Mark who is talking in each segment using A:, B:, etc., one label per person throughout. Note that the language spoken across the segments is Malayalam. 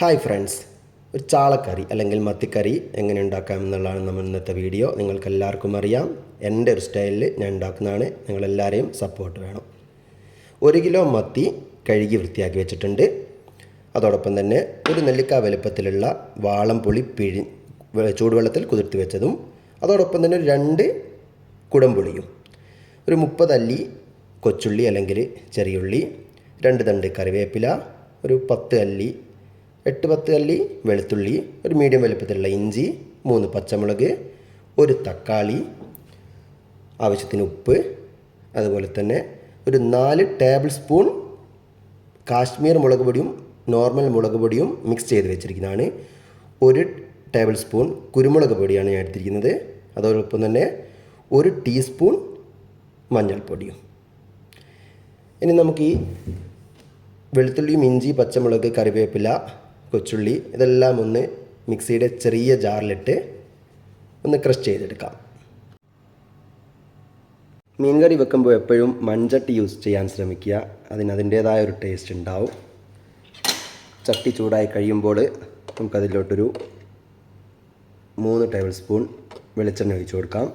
A: ഹായ് ഫ്രണ്ട്സ് ഒരു ചാളക്കറി അല്ലെങ്കിൽ മത്തിക്കറി എങ്ങനെ ഉണ്ടാക്കാം എന്നുള്ളതാണ് നമ്മൾ ഇന്നത്തെ വീഡിയോ നിങ്ങൾക്ക് എല്ലാവർക്കും അറിയാം. എന്റെ ഒരു സ്റ്റൈലിൽ ഞാൻ ഉണ്ടാക്കുന്നതാണ്. നിങ്ങളെല്ലാവരെയും സപ്പോർട്ട് വേണം. ഒരു കിലോ മത്തി കഴുകി വൃത്തിയാക്കി വെച്ചിട്ടുണ്ട്. അതോടൊപ്പം തന്നെ ഒരു നെല്ലിക്ക വലുപ്പത്തിലുള്ള വാളം പുളി പിഴി ചൂടുവെള്ളത്തിൽ കുതിർത്തി വെച്ചതും അതോടൊപ്പം തന്നെ രണ്ട് കുടംപുളിയും ഒരു മുപ്പതല്ലി കൊച്ചുള്ളി അല്ലെങ്കിൽ ചെറിയുള്ളി രണ്ട് തണ്ട് കറിവേപ്പില ഒരു പത്ത് അല്ലി എട്ട് പത്ത് അല്ലി വെളുത്തുള്ളി ഒരു മീഡിയം വലുപ്പത്തിലുള്ള ഇഞ്ചി മൂന്ന് പച്ചമുളക് ഒരു തക്കാളി ആവശ്യത്തിന് ഉപ്പ് അതുപോലെ തന്നെ ഒരു നാല് ടേബിൾ സ്പൂൺ കാശ്മീർ മുളക് പൊടിയും നോർമൽ മുളക് പൊടിയും മിക്സ് ചെയ്ത് വെച്ചിരിക്കുന്നതാണ്. ഒരു ടേബിൾ സ്പൂൺ കുരുമുളക് പൊടിയാണ് ഞാൻ എടുത്തിരിക്കുന്നത്. അതോടൊപ്പം തന്നെ ഒരു ടീസ്പൂൺ മഞ്ഞൾപ്പൊടിയും. ഇനി നമുക്ക് ഈ വെളുത്തുള്ളിയും ഇഞ്ചി പച്ചമുളക് കറിവേപ്പില കൊച്ചുള്ളി ഇതെല്ലാം ഒന്ന് മിക്സിയുടെ ചെറിയ ജാറിലിട്ട് ഒന്ന് ക്രഷ് ചെയ്തെടുക്കാം. മീൻ കറി വെക്കുമ്പോൾ എപ്പോഴും മൺചട്ടി യൂസ് ചെയ്യാൻ ശ്രമിക്കുക. അതിന് അതിന്റേതായ ഒരു ടേസ്റ്റ് ഉണ്ടാവും. ചട്ടി ചൂടായി കഴിയുമ്പോൾ നമുക്കതിലോട്ടൊരു മൂന്ന് ടേബിൾ സ്പൂൺ വെളിച്ചെണ്ണ ഒഴിച്ചു കൊടുക്കാം.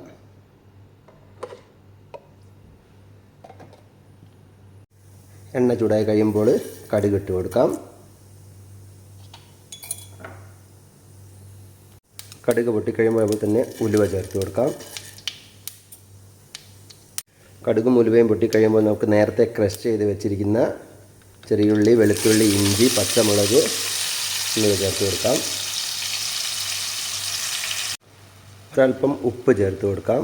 A: എണ്ണ ചൂടായി കഴിയുമ്പോൾ കടുക് ഇട്ട് കൊടുക്കാം. കടുക് പൊട്ടിക്കഴിയുമ്പോൾ തന്നെ ഉലുവ ചേർത്ത് കൊടുക്കാം. കടുകും ഉലുവയും പൊട്ടിക്കഴിയുമ്പോൾ നമുക്ക് നേരത്തെ ക്രഷ് ചെയ്ത് വെച്ചിരിക്കുന്ന ചെറിയുള്ളി വെളുത്തുള്ളി ഇഞ്ചി പച്ചമുളക് എന്നിവ ചേർത്ത് കൊടുക്കാം. ഒരൽപ്പം ഉപ്പ് ചേർത്ത് കൊടുക്കാം.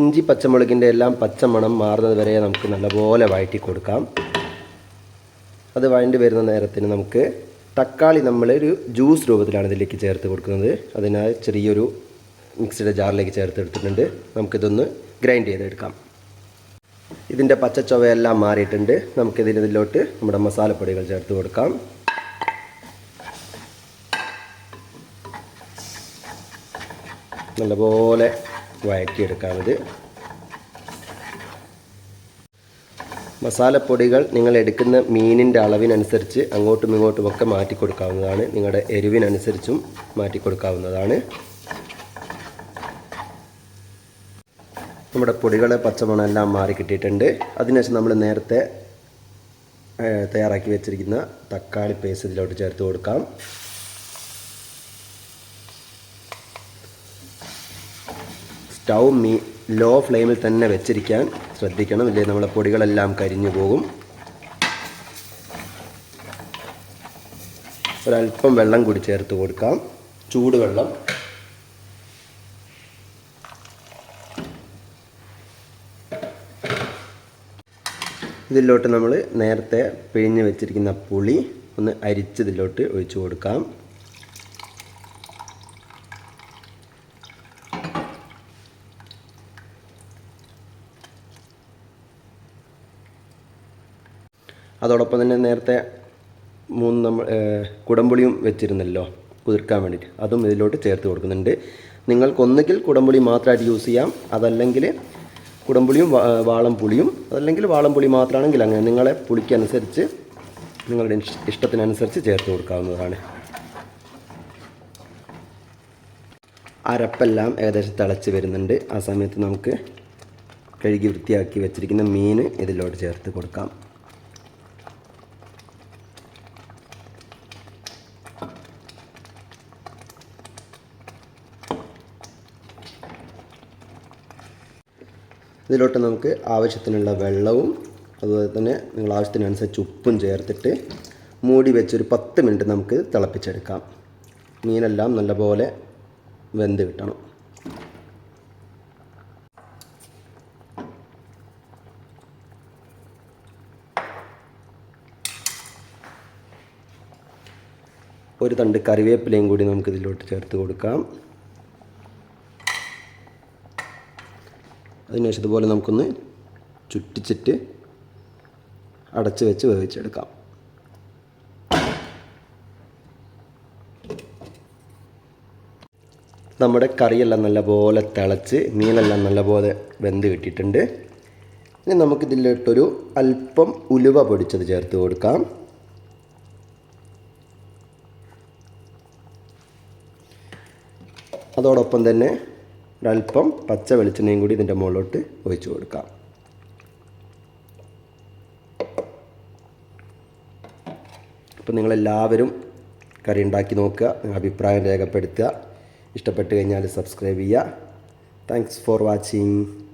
A: ഇഞ്ചി പച്ചമുളകിന്റെ എല്ലാം പച്ചമണം മാറുന്നത് വരെ നമുക്ക് നല്ലപോലെ വഴറ്റി കൊടുക്കാം. അത് വഴണ്ടി വരുന്ന നേരത്തിന് നമുക്ക് തക്കാളി നമ്മൾ ഒരു ജ്യൂസ് രൂപത്തിലാണ് ഇതിലേക്ക് ചേർത്ത് കൊടുക്കുന്നത്. അതിനാൽ ചെറിയൊരു മിക്സിയുടെ ജാറിലേക്ക് ചേർത്തെടുത്തിട്ടുണ്ട് നമുക്കിതൊന്ന് ഗ്രൈൻഡ് ചെയ്തെടുക്കാം. ഇതിന്റെ പച്ചച്ചൊവയെല്ലാം മാറിയിട്ടുണ്ട്. നമുക്കിതിലോട്ട് നമ്മുടെ മസാലപ്പൊടികൾ ചേർത്ത് കൊടുക്കാം. നല്ലപോലെ വഴറ്റിയെടുക്കാം ഇത് മസാലപ്പൊടികൾ നിങ്ങൾ എടുക്കുന്ന മീനിന്റെ അളവിനനുസരിച്ച് അങ്ങോട്ടും ഇങ്ങോട്ടും ഒക്കെ മാറ്റി കൊടുക്കാവുന്നതാണ് നിങ്ങളുടെ എരിവിനനുസരിച്ചും മാറ്റി കൊടുക്കാവുന്നതാണ് നമ്മുടെ പൊടികളെ പച്ചമണമെല്ലാം മാറി കിട്ടിയിട്ടുണ്ട്. അതിനുശേഷം നമ്മൾ നേരത്തെ തയ്യാറാക്കി വെച്ചിരിക്കുന്ന തക്കാളി പേസ്റ്റ് ഇതിലോട്ട് ചേർത്ത് കൊടുക്കാം. സ്റ്റൗ മീ ലോ ഫ്ലെയിമിൽ തന്നെ വെച്ചിരിക്കാൻ ശ്രദ്ധിക്കണം. ഇല്ലേ നമ്മളെ പൊടികളെല്ലാം കരിഞ്ഞു പോകും. ഒരല്പം വെള്ളം കൂടി ചേർത്ത് കൊടുക്കാം. ചൂടുവെള്ളം. ഇതിലോട്ട് നമ്മൾ നേരത്തെ പിഴിഞ്ഞ് വെച്ചിരിക്കുന്ന പുളി ഒന്ന് അരിച്ചതിലോട്ട് ഒഴിച്ചു കൊടുക്കാം. അതോടൊപ്പം തന്നെ നേരത്തെ മൂന്ന് നമ്മൾ കുടംപുളിയും വെച്ചിരുന്നല്ലോ കുതിർക്കാൻ വേണ്ടിയിട്ട്. അതും ഇതിലോട്ട് ചേർത്ത് കൊടുക്കുന്നുണ്ട്. നിങ്ങൾക്കൊന്നുകിൽ കുടംപുളി മാത്രമായിട്ട് യൂസ് ചെയ്യാം. അതല്ലെങ്കിൽ കുടംപുളിയും വാളം പുളിയും അതല്ലെങ്കിൽ വാളം പുളി മാത്രമാണെങ്കിൽ അങ്ങനെ. നിങ്ങളെ പുളിക്കനുസരിച്ച് നിങ്ങളുടെ ഇഷ്ടത്തിനനുസരിച്ച് ചേർത്ത് കൊടുക്കാവുന്നതാണ്. അരപ്പെല്ലാം ഏകദേശം തിളച്ച് വരുന്നുണ്ട്. ആ സമയത്ത് നമുക്ക് കഴുകി വൃത്തിയാക്കി വെച്ചിരിക്കുന്ന മീൻ ഇതിലോട്ട് ചേർത്ത് കൊടുക്കാം. ഇതിലോട്ട് നമുക്ക് ആവശ്യത്തിനുള്ള വെള്ളവും അതുപോലെ തന്നെ നിങ്ങൾ ആവശ്യത്തിനനുസരിച്ച് ഉപ്പും ചേർത്തിട്ട് മൂടി വെച്ചൊരു പത്ത് മിനിറ്റ് നമുക്ക് തിളപ്പിച്ചെടുക്കാം. മീനെല്ലാം നല്ലപോലെ വെന്ത് കിട്ടണം. ഒരു തണ്ട് കറിവേപ്പിലയും കൂടി നമുക്ക് ഇതിലോട്ട് ചേർത്ത് കൊടുക്കാം. അതിനുശേഷം ഇതുപോലെ നമുക്കൊന്ന് ചുറ്റിച്ചിട്ട് അടച്ച് വെച്ച് വേവിച്ചെടുക്കാം. നമ്മുടെ കറിയെല്ലാം നല്ലപോലെ തിളച്ച് മീനെല്ലാം നല്ലപോലെ വെന്ത് കിട്ടിയിട്ടുണ്ട്. ഇനി നമുക്കിതിലിട്ടൊരു അല്പം ഉലുവ പൊടിച്ചത് ചേർത്ത് കൊടുക്കാം. അതോടൊപ്പം തന്നെ ഒരല്പം പച്ച വെളിച്ചെണ്ണയും കൂടി ഇതിന്റെ മുകളിലോട്ട് ഒഴിച്ചു കൊടുക്കാം. അപ്പം നിങ്ങളെല്ലാവരും കറി ഉണ്ടാക്കി നോക്കുക നിങ്ങളുടെ അഭിപ്രായം രേഖപ്പെടുത്തുക. ഇഷ്ടപ്പെട്ട് കഴിഞ്ഞാൽ സബ്സ്ക്രൈബ് ചെയ്യുക. Thanks for watching